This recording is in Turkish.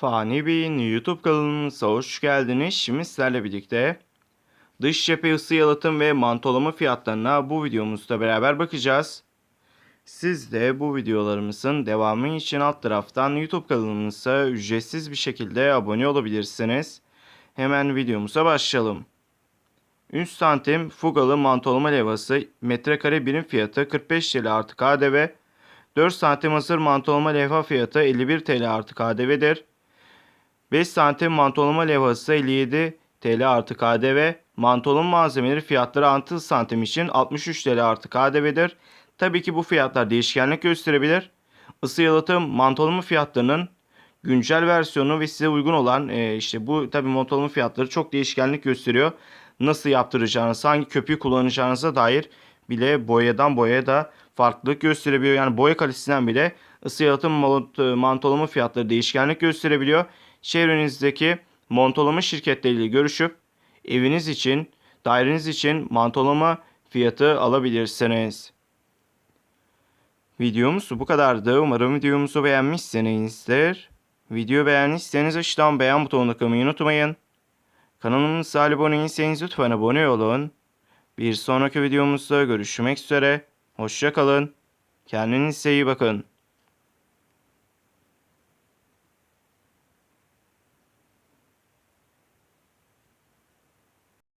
Fani Bey'in YouTube kanalımıza hoş geldiniz. Şimdi sizlerle birlikte dış cephe ısı yalıtım ve mantolama fiyatlarına bu videomuzda beraber bakacağız. Siz de bu videolarımızın devamı için alt taraftan YouTube kanalımıza ücretsiz bir şekilde abone olabilirsiniz. Hemen videomuza başlayalım. 3 santim fugalı mantolama levhası metrekare birim fiyatı 45 TL artı KDV. 4 santim hazır mantolama levha fiyatı 51 TL artı KDV'dir. 5 santim mantolama levhası 57 TL artı KDV. Mantolama malzemeleri fiyatları 6 santim için 63 TL artı KDV'dir. Tabii ki bu fiyatlar değişkenlik gösterebilir. Isı yalıtım mantolama fiyatlarının güncel versiyonu ve size uygun olan e, işte bu tabii mantolama fiyatları çok değişkenlik gösteriyor. Nasıl yaptıracağınız, hangi köpüğü kullanacağınıza dair bile boyadan boyaya da farklılık gösterebiliyor. Yani boya kalitesinden bile ısı yalıtım mantolama fiyatları değişkenlik gösterebiliyor. Çevrenizdeki montolama şirketleriyle görüşüp eviniz için, daireniz için mantolama fiyatı alabilirsiniz. Videomuz bu kadardı. Umarım videomuzu beğenmişsinizdir. Video beğendiyseniz aşağıdan beğen butonuna kılmayı unutmayın. Kanalımıza abone değilseniz lütfen abone olun. Bir sonraki videomuzda görüşmek üzere. Hoşçakalın. Kendinize iyi bakın.